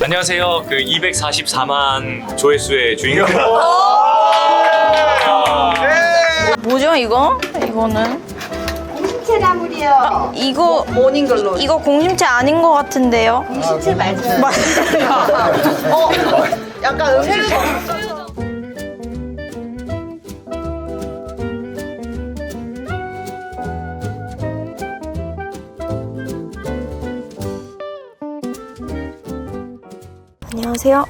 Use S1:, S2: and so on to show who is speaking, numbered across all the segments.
S1: 안녕하세요. 그 244만 조회수의 주인공.
S2: 뭐죠 이거? 이거는
S3: 공심채 나물이요.
S2: 이거
S3: 모닝 걸로.
S2: 이거 공심채 아닌 것 같은데요?
S3: 공심채 맞아요. 어, 약간 음식.
S2: 안녕하세요.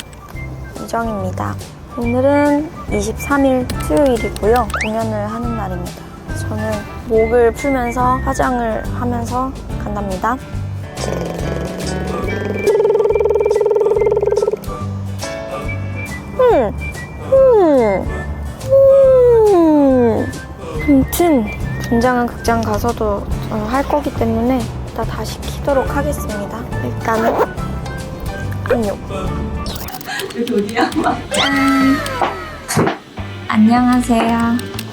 S2: 이정입니다. 오늘은 23일 수요일이고요. 공연을 하는 날입니다. 저는 목을 풀면서 화장을 하면서 간답니다. 음, 음, 음. 아무튼 분장은 극장 가서도 어, 할 거기 때문에 이따 다시 키도록 하겠습니다. 일단은 안녕.
S4: 안녕하세요.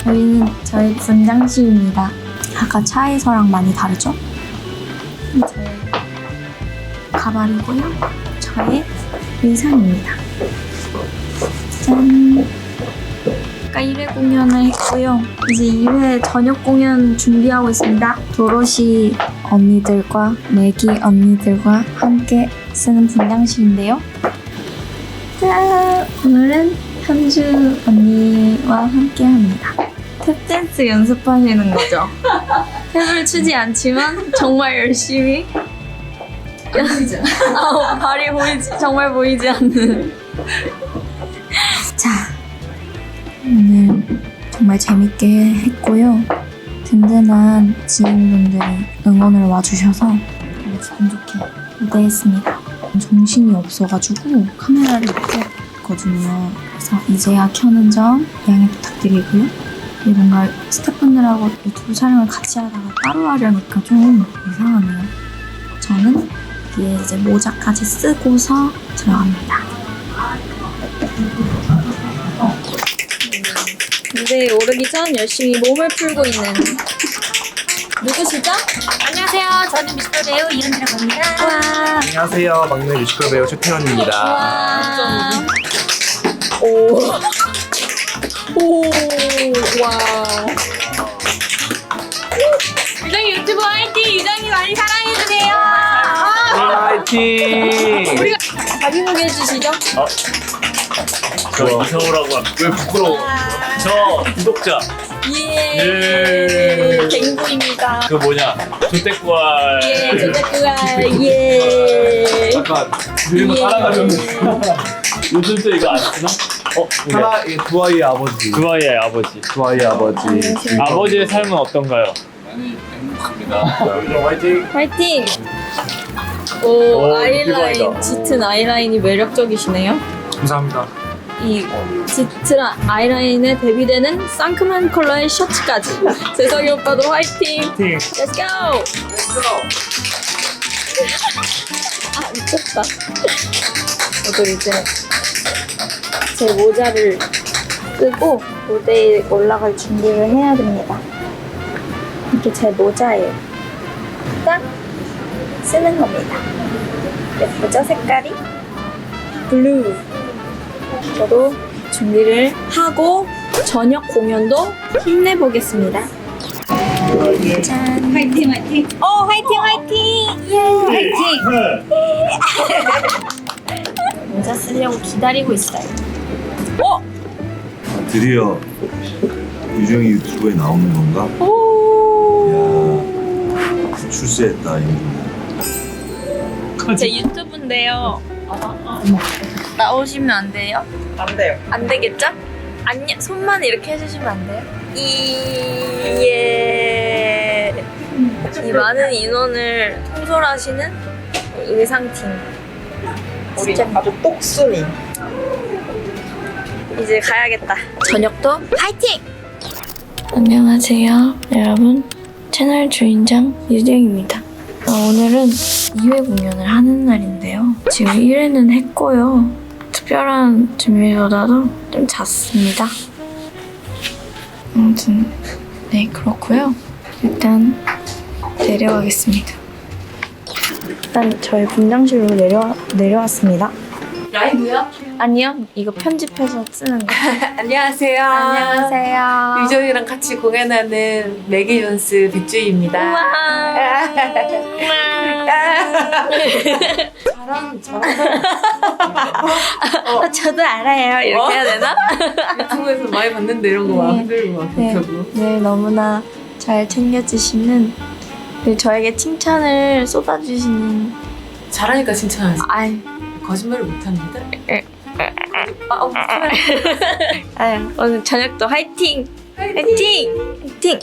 S4: 여기는 저희 분장실입니다. 아까 차에서랑 많이 다르죠? 저희 가발이고요. 저의 의상입니다. 짠! 아까 1회 공연을 했고요. 이제 2회 저녁 공연 준비하고 있습니다. 도로시 언니들과 매기 언니들과 함께 쓰는 분장실인데요. 짠! 오늘은 현주 언니와 함께 합니다. 탭댄스 연습하시는 거죠? 탭을 추지 않지만 정말 열심히 보이지 어, 발이 보이지 정말 보이지 않는 자 오늘 정말 재밌게 했고요 든든한 지인분들이 응원을 와주셔서 정말 기분 좋게 무대했습니다 정신이 없어가지고 카메라를 못 켰거든요 그래서 이제야 켜는 점 양해 부탁드리고요 뭔가 스태프분들하고 유튜브 촬영을 같이 하다가 따로 하려니까 좀 이상하네요. 저는 뒤에 이제 모자까지 쓰고서 들어갑니다. 무대에 오르기 전 열심히 몸을 풀고 있는 누구시죠?
S5: 안녕하세요. 저는 뮤지컬 배우 이은지라고 합니다.
S4: 와,
S6: 안녕하세요. 막내 뮤지컬 배우 최태현입니다.
S4: 와. 오. 오, 와.
S5: 유정이 유튜브 화이팅! 유정이 많이 사랑해주세요.
S6: 파이팅!
S4: 자기 소개 해 주시죠.
S1: 저 이서우라고 합니다. 왜 부끄러워? 저 구독자.
S4: 예.
S1: 예.
S4: 갱부입니다.
S1: 그 뭐냐? 조태구알.
S4: 예, 조태구야. 예.
S1: 잠깐 거 따라가려면 요즘 또 이거 안 쓰나? 어?
S6: 하나, 이두 아이의 아버지.
S1: 그 아이의 아버지.
S6: 두 아이의 아버지.
S1: 아버지의 삶은 어떤가요?
S6: 화이팅!
S4: 화이팅! 오,
S1: 오,
S4: 아이라인. 짙은 아이라인이 매력적이시네요.
S6: 감사합니다.
S4: 이 짙은 아이라인에 대비되는 상큼한 컬러의 셔츠까지. 재석이 오빠도 화이팅!
S1: 화이팅!
S4: Let's go! 아, 미쳤다. 저도 이제 제 모자를 쓰고 무대에 올라갈 준비를 해야 됩니다. 이게 제 모자예요. 딱 쓰는 겁니다. 예쁘죠, 색깔이? 블루. 저도 준비를 하고 저녁 공연도 힘내보겠습니다. 짠. 화이팅, 화이팅. 어, 화이팅, 화이팅. 예, 화이팅. 모자 쓰려고 기다리고 있어요. 어?
S7: 드디어 유정이 유튜브에 나오는 건가?
S4: 오.
S7: 야 출세했다 이거.
S4: 제 유튜브인데요. 나오시면 안 돼요?
S3: 안 돼요.
S4: 안 되겠죠? 안녕 손만 이렇게 해주시면 안 돼요? 이예 이 많은 인원을 통솔하시는 의상팀
S3: 우리 아주 똑순이.
S4: 이제 가야겠다 저녁도 파이팅! 안녕하세요 여러분 채널 주인장 유정입니다 어, 오늘은 2회 공연을 하는 날인데요 지금 1회는 했고요 특별한 준비보다도 좀 잤습니다. 아무튼 네 그렇고요. 일단 내려가겠습니다. 일단 저희 분장실로 내려, 내려왔습니다
S2: 라이브요?
S8: 아니요, 이거 편집해서 쓰는 거.
S2: 안녕하세요.
S8: 안녕하세요.
S2: 유정이랑 같이 공연하는 매기 존스 백주희입니다. 잘한 잘한
S8: 어, 저도 알아요. 이렇게 해야 되나?
S2: 유튜브에서 많이 봤는데 이런 거 막
S8: 네.
S2: 흔들고 막
S8: 네.
S2: 그렇게 하고.
S8: 네, 너무나 잘 챙겨주시는 그리고 저에게 칭찬을 쏟아주시는
S2: 잘하니까 칭찬하지.
S8: 아유,
S2: 거짓말을 못합니다. 아, 어,
S8: 아유 오늘 저녁도 화이팅! 화이팅! 화이팅!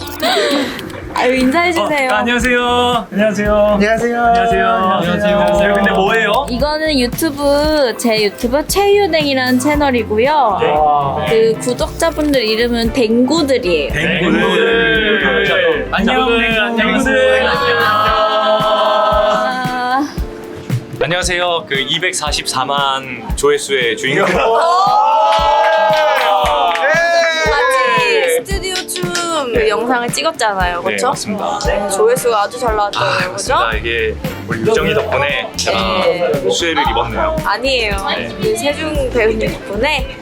S8: 아유 인사해주세요.
S1: 어, 안녕하세요. 안녕하세요.
S9: 안녕하세요.
S1: 안녕하세요. 안녕하세요. 근데 뭐예요?
S8: 이거는 유튜브 제 유튜브 최유댕이라는 채널이고요. 그 구독자분들 이름은 댕구들이에요.
S1: 댕구들. 안녕. 댕구들.
S8: 아,
S10: 안녕하세요. 그 244만 조회수의 주인공.
S8: 같이 스튜디오 춤그 영상을 찍었잖아요,
S10: 네,
S8: 그렇죠?
S10: 맞습니다.
S8: 네, 조회수가 아주 잘 나왔잖아요,
S10: 아,
S8: 그렇죠?
S10: 맞습니다. 이게 우리 유정이 덕분에 제가
S8: 네.
S10: 수혜를 입었네요.
S8: 아니에요.
S10: 네.
S8: 우리 세중 배우님 덕분에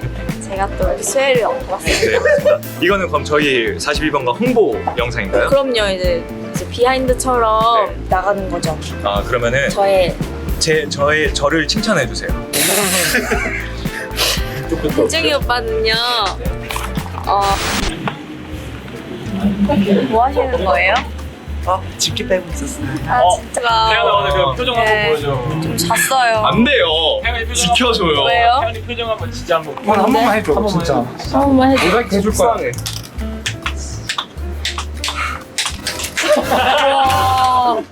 S8: 제가 또 이렇게 수혜를 얻고 왔어요.
S10: 네, 맞습니다. 이거는 그럼 저희 41번가 홍보 영상인가요?
S8: 그럼요, 이제, 이제 비하인드처럼
S10: 네.
S8: 나가는 거죠.
S10: 아 그러면은
S8: 저의
S10: 제 저의 저를 칭찬해 주세요.
S8: 세중이 오빠는요, 어, 뭐 하시는 거예요?
S3: 어, 집게 빼고 있었어.
S8: 아,
S1: 어,
S8: 진짜.
S1: 태연아 오늘 그 표정 한번
S8: 네.
S1: 보여줘.
S8: 좀 잤어요.
S10: 안 돼요.
S1: 태연이 표정
S10: 지켜줘요.
S1: 한번-
S8: 왜요?
S1: 태연이 표정 한번 진짜 한번.
S9: 한 번만 해줘, 진짜.
S8: 한 번만 해줘.
S9: 모자이크 해줄 거야.
S8: 와.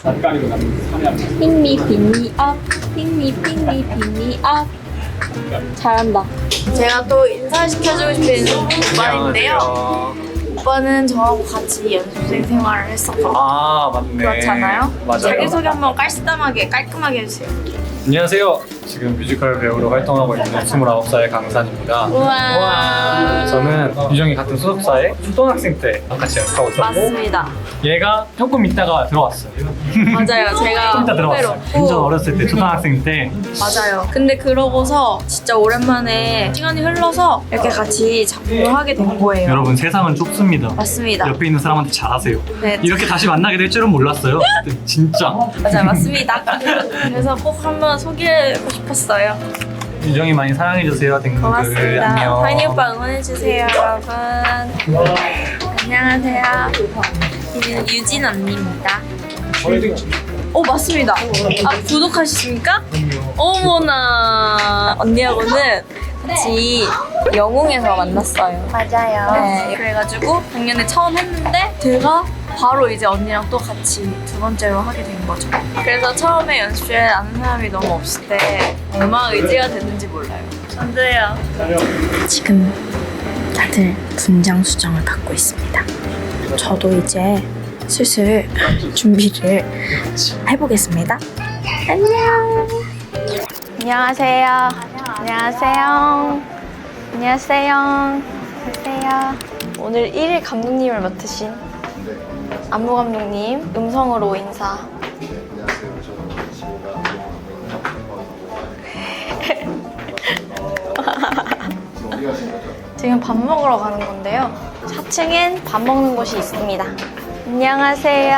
S1: 잠깐이고 나면
S8: 핑미 핑미 업 핑미 핑미 핑미 업 잘한다. 제가 또 인사시켜주고 싶은 오빠인데요. 오빠는 저하고 같이 연습생 생활을 했었거든요.
S9: 아, 맞네.
S8: 그렇잖아요?
S9: 맞아요.
S8: 자기소개 한번 깔끔하게 깔끔하게 해주세요.
S9: 안녕하세요. 지금 뮤지컬 배우로 활동하고 있는 29살 강산입니다.
S8: 우와
S9: 저는 유정이 같은 소속사에 초등학생 때 같이 연습하고 있었고
S8: 맞습니다
S9: 얘가 조금 있다가 들어왔어요.
S8: 맞아요 제가
S9: 좀 이따 들어왔어요.
S8: 후배로.
S9: 완전 어렸을 때 초등학생 때
S8: 맞아요. 근데 그러고서 진짜 오랜만에 시간이 흘러서 이렇게 같이 작품을 하게 된 거예요.
S9: 여러분 세상은 좁습니다.
S8: 맞습니다.
S9: 옆에 있는 사람한테 잘하세요.
S8: 네,
S9: 이렇게 다시 만나게 될 줄은 몰랐어요. 진짜
S8: 맞아요, 맞습니다. 그래서 꼭 한번 소개하고 싶었어요.
S9: 유정이 많이 사랑해주세요. 댕구들
S8: 고맙습니다.
S9: 안녕.
S8: 파이니 오빠 응원해주세요, 여러분. 안녕하세요. 유진 언니입니다. 오, 맞습니다. 아, 구독하셨습니까? 어머나. 언니하고는 같이 영웅에서 만났어요.
S4: 맞아요.
S8: 네, 그래가지고 작년에 처음 했는데 제가 바로 이제 언니랑 또 같이 두 번째로 하게 된 거죠. 그래서 처음에 연습실에 아는 사람이 너무 없을 때 얼마나 의지가 됐는지 몰라요. 전도요. 지금 다들 분장 수정을 받고 있습니다. 저도 이제 슬슬 준비를 해보겠습니다. 안녕.
S4: 안녕하세요. 안녕하세요. 안녕하세요. 안녕하세요. 오늘 1일 감독님을 맡으신 안무 감독님 음성으로 인사. 지금 밥 먹으러 가는 건데요. 4층엔 밥 먹는 곳이 있습니다. 안녕하세요.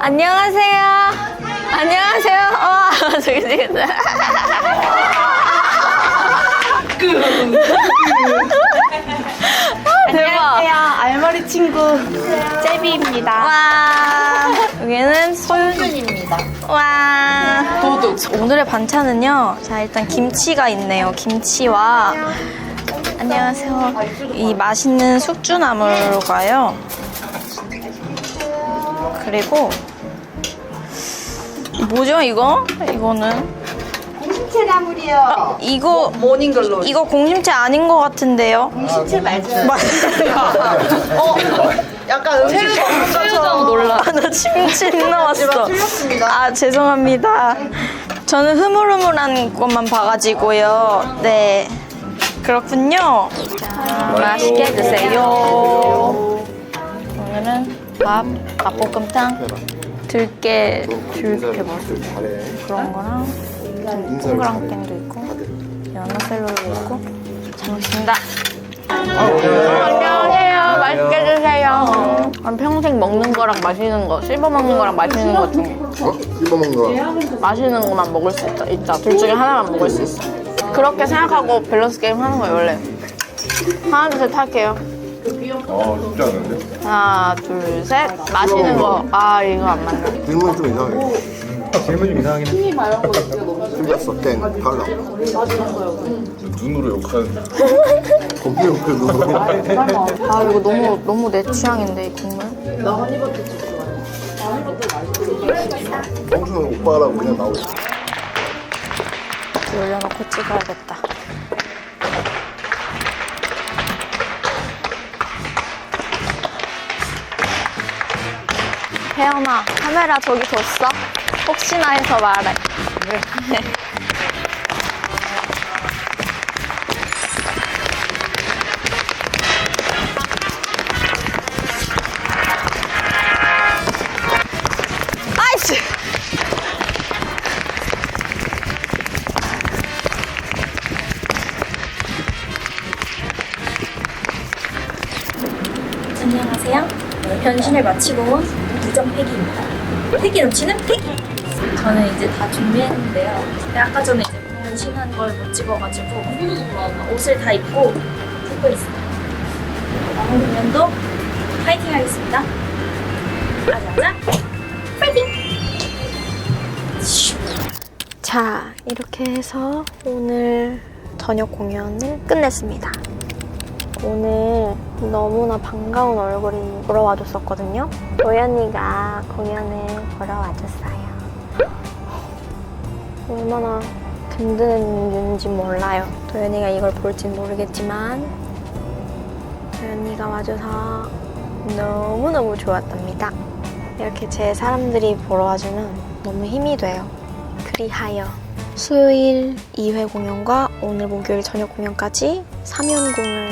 S4: 안녕하세요. 안녕하세요. 와, 저기 저 기. 아, 대박.
S3: 알머리 친구.
S4: 제비입니다. 와. 여기는 소윤준입니다. 와. 도둑. 오늘의 반찬은요. 자, 일단 김치가 있네요. 김치와 안녕하세요. 이 맛있는 숙주나물로 가요. 그리고 뭐죠 이거? 이거는
S3: 공심채 나물이요.
S4: 이거
S3: 모닝글로.
S4: 이거 공심채 아닌 것 같은데요?
S3: 공심채 맞아요. 어, 약간 음식 것처럼
S4: 놀라. 나 침침 나왔어.
S3: 틀렸습니다.
S4: 아 죄송합니다. 저는 흐물흐물한 것만 봐가지고요. 네 그렇군요. 자, 맛있게 드세요. 오늘은 밥, 밥 볶음탕. 들깨 들깨 뭐 그런 거랑 동그랑 땡도 있고 연어 샐러리도 있고 잘 먹습니다. 안녕하세요. 맛있게 드세요. 난 평생 먹는 거랑 마시는 거, 씹어 먹는 거랑 마시는 거 중에
S11: 씹어 먹는 거.
S4: 마시는 것만 먹을 수 있다. 있다. 둘 중에 하나만 먹을 수 있어. 그렇게 생각하고 밸런스 게임 하는 거예요, 원래. 하나, 둘, 셋 할게요.
S11: 어, 쉽지 않은데?
S4: 하나, 둘, 셋. 마시는 거. 아, 이거 안 맞네.
S11: 질문 좀 이상해.
S9: 질문이 좀 이상하긴 해.
S11: 틀렸어, 땡. 달라. 눈으로 욕하는. 겁나 욕해, 눈으로.
S4: 아, 이거 너무, 너무 내 취향인데, 이 국물.
S11: 평소는 오빠라고 그냥 나오지.
S4: 올려놓고 찍어야겠다. 혜연아, 카메라 저기 뒀어? 혹시나 해서 말해. 아이씨!
S8: 안녕하세요. 변신을 마치고 온 우정 패기입니다. 패기 넘치는 패기. 저는 이제 다 준비했는데요. 아까 전에 이제 변신한 걸 못 찍어가지고 옷을 다 입고 찍고 있습니다. 다음 공연도 파이팅 하겠습니다. 아자아자 파이팅!
S4: 자, 이렇게 해서 오늘 저녁 공연을 끝냈습니다. 오늘 너무나 반가운 얼굴이 보러 와줬었거든요. 도연이가 공연을 보러 와줬어요. 얼마나 든든했는지 몰라요. 도연이가 이걸 볼진 모르겠지만 도연이가 와줘서 너무너무 좋았답니다. 이렇게 제 사람들이 보러 와주면 너무 힘이 돼요. 그리하여 수요일 2회 공연과 오늘 목요일 저녁 공연까지 3연공을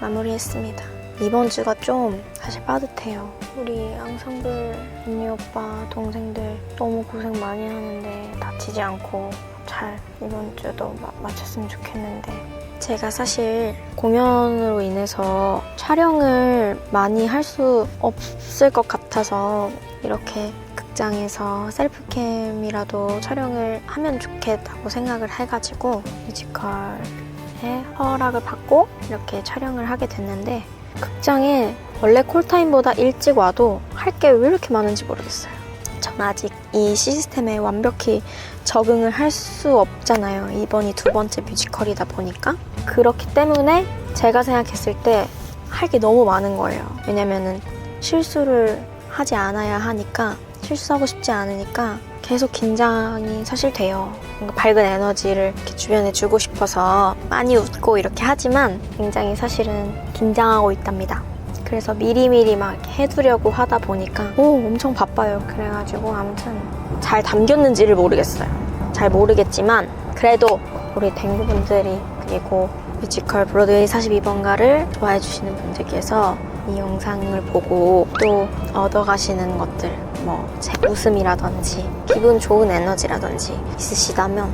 S4: 마무리했습니다. 이번 주가 좀 사실 빠듯해요. 우리 앙상블 언니 오빠 동생들 너무 고생 많이 하는데 다치지 않고 잘 이번 주도 마, 마쳤으면 좋겠는데 제가 사실 공연으로 인해서 촬영을 많이 할 수 없을 것 같아서 이렇게 극장에서 셀프캠이라도 촬영을 하면 좋겠다고 생각을 해가지고 뮤지컬에 허락을 받고 이렇게 촬영을 하게 됐는데 극장에 원래 콜타임보다 일찍 와도 할 게 왜 이렇게 많은지 모르겠어요. 전 아직 이 시스템에 완벽히 적응을 할 수 없잖아요. 이번이 두 번째 뮤지컬이다 보니까. 그렇기 때문에 제가 생각했을 때 할 게 너무 많은 거예요. 왜냐면은 실수를 하지 않아야 하니까 실수하고 싶지 않으니까 계속 긴장이 사실 돼요. 뭔가 밝은 에너지를 주변에 주고 싶어서 많이 웃고 이렇게 하지만 굉장히 사실은 긴장하고 있답니다. 그래서 미리미리 막 해두려고 하다 보니까 오 엄청 바빠요. 그래가지고 아무튼 잘 담겼는지를 모르겠어요. 잘 모르겠지만 그래도 우리 댕구분들이 그리고 뮤지컬 브로드웨이 42번가를 좋아해 주시는 분들께서 이 영상을 보고 또 얻어가시는 것들 뭐제 웃음이라든지 기분 좋은 에너지라든지 있으시다면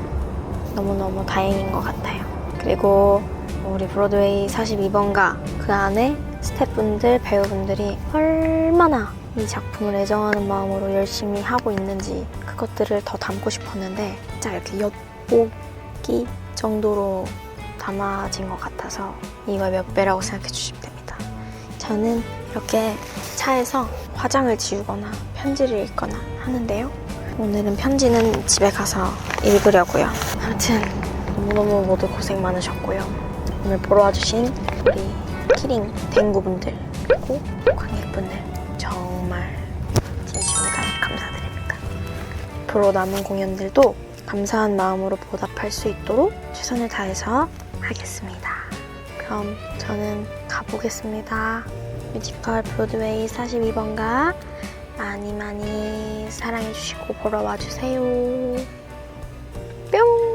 S4: 너무너무 다행인 것 같아요. 그리고 우리 브로드웨이 42번가 그 안에 스태프분들, 배우분들이 얼마나 이 작품을 애정하는 마음으로 열심히 하고 있는지 그것들을 더 담고 싶었는데 진짜 이렇게 엿보기 정도로 담아진 것 같아서 이걸 몇 배라고 생각해 주시면 됩니다. 저는 이렇게 차에서 화장을 지우거나 편지를 읽거나 하는데요. 오늘은 편지는 집에 가서 읽으려고요. 아무튼 너무너무 모두 고생 많으셨고요. 오늘 보러 와주신 우리 키링 댕구분들 그리고 관객분들 정말 다해 감사드립니다. 앞으로 남은 공연들도 감사한 마음으로 보답할 수 있도록 최선을 다해서 하겠습니다. 그럼 저는 가보겠습니다. 뮤지컬 브로드웨이 42번가 많이 많이 사랑해주시고 보러 와주세요. 뿅!